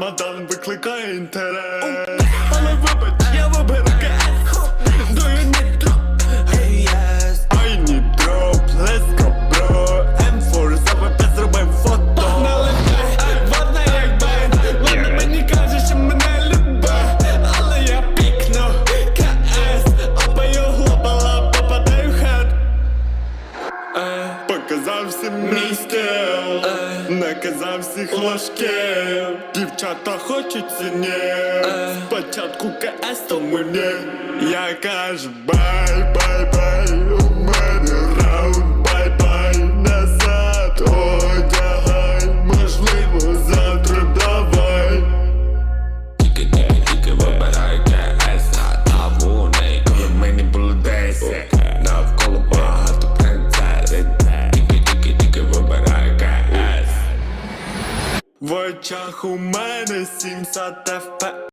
Рамадан викликає інтерес. Але вибач, я виберу Do you need drop? Hey yes I need drop, let's go bro M4 ЗВП зробив фото. Налетай, вона як бен Вона мені каже, що мене любе. Але я пікну. КС Опаю глобала, попадаю в хед. Показав всім мій стил Наказав всіх ложки, Дівчата хочуть ціні Спочатку КС, тому ні Я кажу бай, В очах у мене 70 ФП